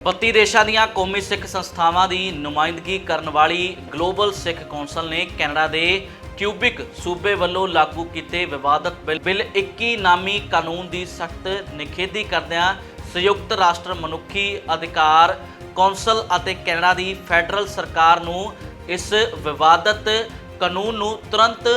32 ਦੇਸ਼ਾਂ ਦੀਆਂ ਕੌਮੀ ਸਿੱਖ ਸੰਸਥਾਵਾਂ ਦੀ ਨੁਮਾਇੰਦਗੀ ਕਰਨ ਵਾਲੀ ਗਲੋਬਲ ਸਿੱਖ ਕੌਂਸਲ ਨੇ ਕੈਨੇਡਾ ਦੇ ਕਿਊਬਿਕ ਸੂਬੇ ਵੱਲੋਂ ਲਾਗੂ ਕੀਤੇ ਵਿਵਾਦਤ ਬਿੱਲ। ਬਿੱਲ 21 ਨਾਮੀ ਕਾਨੂੰਨ ਦੀ ਸਖਤ ਨਿਖੇਧੀ ਕਰਦਿਆਂ ਸੰਯੁਕਤ ਰਾਸ਼ਟਰ ਮਨੁੱਖੀ ਅਧਿਕਾਰ ਕੌਂਸਲ ਅਤੇ ਕੈਨੇਡਾ ਦੀ ਫੈਡਰਲ ਸਰਕਾਰ ਨੂੰ ਇਸ ਵਿਵਾਦਤ ਕਾਨੂੰਨ ਨੂੰ ਤੁਰੰਤ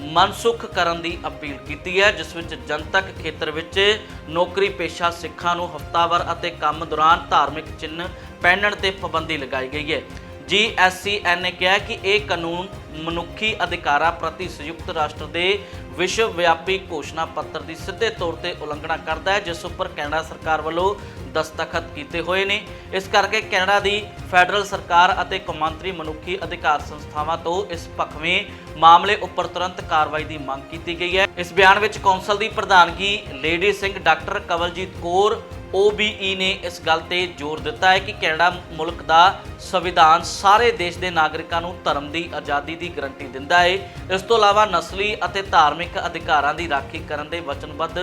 ਮਨਸੁਖ ਕਰਨ ਦੀ ਅਪੀਲ ਕੀਤੀ ਹੈ, ਜਿਸ ਵਿੱਚ ਜਨਤਕ ਖੇਤਰ ਵਿੱਚ ਨੌਕਰੀ ਪੇਸ਼ਾ ਸਿੱਖਾਂ ਨੂੰ ਹਫਤਾਵਾਰ ਅਤੇ ਕੰਮ ਦੌਰਾਨ ਧਾਰਮਿਕ ਚਿੰਨ੍ਹ ਪਹਿਨਣ ਤੇ ਪਾਬੰਦੀ ਲਗਾਈ ਗਈ ਹੈ। ਜੀਐਸਸੀਐਨ ਨੇ ਕਿਹਾ ਕਿ ਇਹ ਕਾਨੂੰਨ ਮਨੁੱਖੀ ਅਧਿਕਾਰਾਂ ਪ੍ਰਤੀ ਸੰਯੁਕਤ ਰਾਸ਼ਟਰ ਦੇ ਵਿਸ਼ਵ ਵਿਆਪੀ ਘੋਸ਼ਣਾ ਪੱਤਰ ਦੀ ਸਿੱਧੇ ਤੌਰ ਤੇ ਉਲੰਘਣਾ ਕਰਦਾ ਹੈ, ਜਿਸ ਉੱਪਰ ਕੈਨੇਡਾ ਸਰਕਾਰ ਵੱਲੋਂ ਦਸਤਖਤ ਕੀਤੇ ਹੋਏ ਨੇ। ਇਸ ਕਰਕੇ ਕੈਨੇਡਾ ਦੀ ਫੈਡਰਲ ਸਰਕਾਰ ਅਤੇ ਕੌਮਾਂਤਰੀ ਮਨੁੱਖੀ ਅਧਿਕਾਰ ਸੰਸਥਾਵਾਂ ਤੋਂ ਇਸ ਭਖਵੇਂ ਮਾਮਲੇ ਉੱਪਰ ਤੁਰੰਤ ਕਾਰਵਾਈ ਦੀ ਮੰਗ ਕੀਤੀ ਗਈ ਹੈ। ਇਸ ਬਿਆਨ ਵਿੱਚ ਕੌਂਸਲ ਦੀ ਪ੍ਰਧਾਨਗੀ lady Singh doctor Kawaljit Kaur OBE ਨੇ ਇਸ ਗੱਲ ਤੇ ਜ਼ੋਰ ਦਿੱਤਾ ਹੈ ਕਿ ਕੈਨੇਡਾ ਮੁਲਕ ਦਾ ਸੰਵਿਧਾਨ ਸਾਰੇ ਦੇਸ਼ ਦੇ ਨਾਗਰਿਕਾਂ ਨੂੰ ਧਰਮ ਦੀ ਆਜ਼ਾਦੀ ਦੀ ਗਰੰਟੀ ਦਿੰਦਾ ਹੈ ਇਸ ਤੋਂ ਇਲਾਵਾ ਨਸਲੀ ਅਤੇ ਧਾਰਮਿਕ ਅਧਿਕਾਰਾਂ ਦੀ ਰਾਖੀ ਕਰਨ ਦੇ ਵਚਨਬੱਧ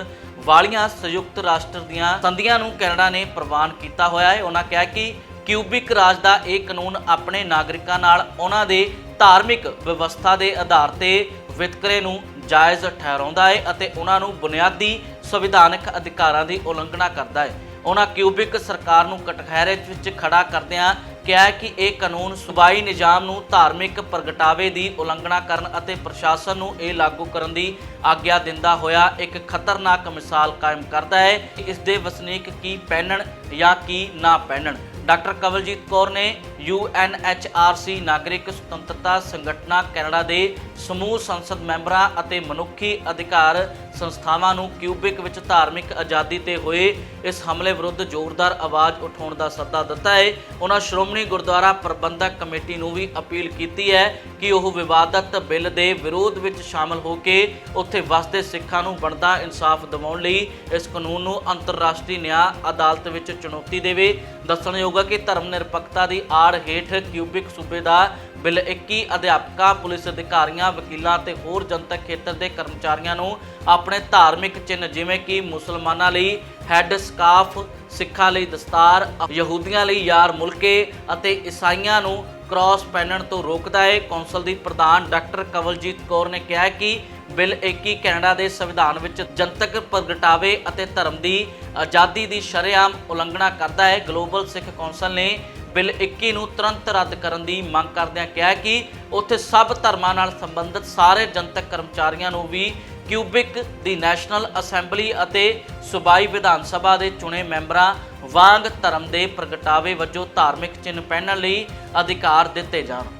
ਵਾਲੀਆਂ ਸੰਯੁਕਤ ਰਾਸ਼ਟਰ ਦੀਆਂ ਸੰਧੀਆਂ ਨੂੰ ਕੈਨੇਡਾ ਨੇ ਪ੍ਰਵਾਨ ਕੀਤਾ ਹੋਇਆ ਹੈ ਉਹਨਾਂ ਕਿਹਾ ਕਿ ਕਿਊਬਿਕ ਰਾਜ ਦਾ ਇਹ ਕਾਨੂੰਨ ਆਪਣੇ ਨਾਗਰਿਕਾਂ ਨਾਲ ਉਹਨਾਂ ਦੇ ਧਾਰਮਿਕ ਵਿਵਸਥਾ ਦੇ ਆਧਾਰ ਤੇ ਵਿਤਕਰੇ ਨੂੰ ਜਾਇਜ਼ ਠਹਿਰਾਉਂਦਾ ਹੈ ਅਤੇ ਉਹਨਾਂ ਨੂੰ ਬੁਨਿਆਦੀ ਸੰਵਿਧਾਨਕ ਅਧਿਕਾਰਾਂ ਦੀ ਉਲੰਘਣਾ ਕਰਦਾ ਹੈ। ਉਹਨਾਂ ਕਿਊਬਿਕ ਸਰਕਾਰ ਨੂੰ ਕਟਖਹਿਰੇ ਵਿੱਚ ਖੜਾ ਕਰਦਿਆਂ ਕਿਹਾ ਕਿ ਇਹ ਕਾਨੂੰਨ ਸੂਬਾਈ ਨਿਜ਼ਾਮ ਨੂੰ ਧਾਰਮਿਕ ਪ੍ਰਗਟਾਵੇ ਦੀ ਉਲੰਘਣਾ ਕਰਨ ਅਤੇ ਪ੍ਰਸ਼ਾਸਨ ਨੂੰ ਇਹ ਲਾਗੂ ਕਰਨ ਦੀ ਆਗਿਆ ਦਿੰਦਾ ਹੋਇਆ ਇੱਕ ਖਤਰਨਾਕ ਮਿਸਾਲ ਕਾਇਮ ਕਰਦਾ ਹੈ ਕਿ ਇਸ ਦੇ ਵਸਨੀਕ ਕੀ ਪਹਿਨਣ ਜਾਂ ਕੀ ਨਾ ਪਹਿਨਣ। ਡਾਕਟਰ ਕਵਲਜੀਤ ਕੌਰ ਨੇ UNHRC ਨਾਗਰਿਕ ਸੁਤੰਤਰਤਾ ਸੰਗਠਨਾਂ ਕੈਨੇਡਾ ਦੇ ਸਮੂਹ ਸੰਸਦ ਮੈਂਬਰਾਂ ਅਤੇ ਮਨੁੱਖੀ ਅਧਿਕਾਰ ਸੰਸਥਾਵਾਂ ਨੂੰ ਕਿਊਬਿਕ ਵਿੱਚ ਧਾਰਮਿਕ ਆਜ਼ਾਦੀ ਤੇ ਹੋਏ ਇਸ ਹਮਲੇ ਵਿਰੁੱਧ ਜ਼ੋਰਦਾਰ ਆਵਾਜ਼ ਉਠਾਉਣ ਦਾ ਸੱਦਾ ਦਿੱਤਾ ਹੈ। ਉਹਨਾਂ ਸ਼੍ਰੋਮਣੀ ਗੁਰਦੁਆਰਾ ਪ੍ਰਬੰਧਕ ਕਮੇਟੀ ਨੂੰ ਵੀ ਅਪੀਲ ਕੀਤੀ ਹੈ ਕਿ ਉਹ ਵਿਵਾਦਤ ਬਿੱਲ ਦੇ ਵਿਰੋਧ ਵਿੱਚ ਸ਼ਾਮਲ ਹੋ ਕੇ ਉੱਥੇ ਵਸਦੇ ਸਿੱਖਾਂ ਨੂੰ ਬਣਦਾ ਇਨਸਾਫ ਦਿਵਾਉਣ ਲਈ ਇਸ ਕਾਨੂੰਨ ਨੂੰ ਅੰਤਰਰਾਸ਼ਟਰੀ ਨਿਆਂ ਅਦਾਲਤ ਵਿੱਚ ਚੁਣੌਤੀ ਦੇਵੇ। ਦੱਸਣਯੋਗ ਹੈ ਕਿ ਧਰਮ ਨਿਰਪੱਖਤਾ ਦੀ ਆੜ ਹੇਠ ਕਿਊਬਿਕ ਸੂਬੇ ਦਾ ਬਿੱਲ 21 ਅਧਿਆਪਕਾਂ, ਪੁਲਿਸ ਅਧਿਕਾਰੀਆਂ, ਵਕੀਲਾਂ ਤੇ ਹੋਰ ਜਨਤਕ ਖੇਤਰ ਦੇ ਕਰਮਚਾਰੀਆਂ ਨੂੰ ਆਪਣੇ ਧਾਰਮਿਕ ਚਿੰਨ੍ਹ ਜਿਵੇਂ ਕਿ ਮੁਸਲਮਾਨਾਂ ਲਈ ਹੈੱਡ ਸਕਾਫ, ਸਿੱਖਾਂ ਲਈ ਦਸਤਾਰ, ਯਹੂਦੀਆਂ ਲਈ ਯਾਰ ਮੁਲਕੇ ਅਤੇ ਈਸਾਈਆਂ ਨੂੰ ਕ੍ਰਾਸ ਪਹਿਨਣ ਤੋਂ ਰੋਕਦਾ ਹੈ। ਕੌਂਸਲ ਦੀ ਪ੍ਰਧਾਨ ਡਾਕਟਰ ਕਵਲਜੀਤ ਕੌਰ ਨੇ ਕਿਹਾ ਕਿ ਬਿੱਲ 21 ਕੈਨੇਡਾ ਦੇ ਸੰਵਿਧਾਨ ਵਿੱਚ ਜਨਤਕ ਪ੍ਰਗਟਾਵੇ ਅਤੇ ਧਰਮ ਦੀ ਆਜ਼ਾਦੀ ਦੀ ਸ਼ਰੇਆਮ ਉਲੰਘਣਾ ਕਰਦਾ ਹੈ। ਗਲੋਬਲ ਸਿੱਖ ਕੌਂਸਲ ਨੇ ਬਿੱਲ 21 ਨੂੰ ਤੁਰੰਤ ਰੱਦ ਕਰਨ ਦੀ ਮੰਗ ਕਰਦਿਆਂ ਕਿਹਾ ਕਿ ਉੱਥੇ ਸਭ ਧਰਮਾਂ ਨਾਲ ਸੰਬੰਧਿਤ ਸਾਰੇ ਜਨਤਕ ਕਰਮਚਾਰੀਆਂ ਨੂੰ ਵੀ ਕਿਊਬਿਕ ਦੀ ਨੈਸ਼ਨਲ ਅਸੈਂਬਲੀ ਅਤੇ ਸੂਬਾਈ ਵਿਧਾਨ ਸਭਾ ਦੇ ਚੁਣੇ ਮੈਂਬਰਾਂ ਵਾਂਗ ਧਰਮ ਦੇ ਪ੍ਰਗਟਾਵੇ ਵਜੋਂ ਧਾਰਮਿਕ ਚਿੰਨ੍ਹ ਪਹਿਨਣ ਲਈ ਅਧਿਕਾਰ ਦਿੱਤੇ ਜਾਣ।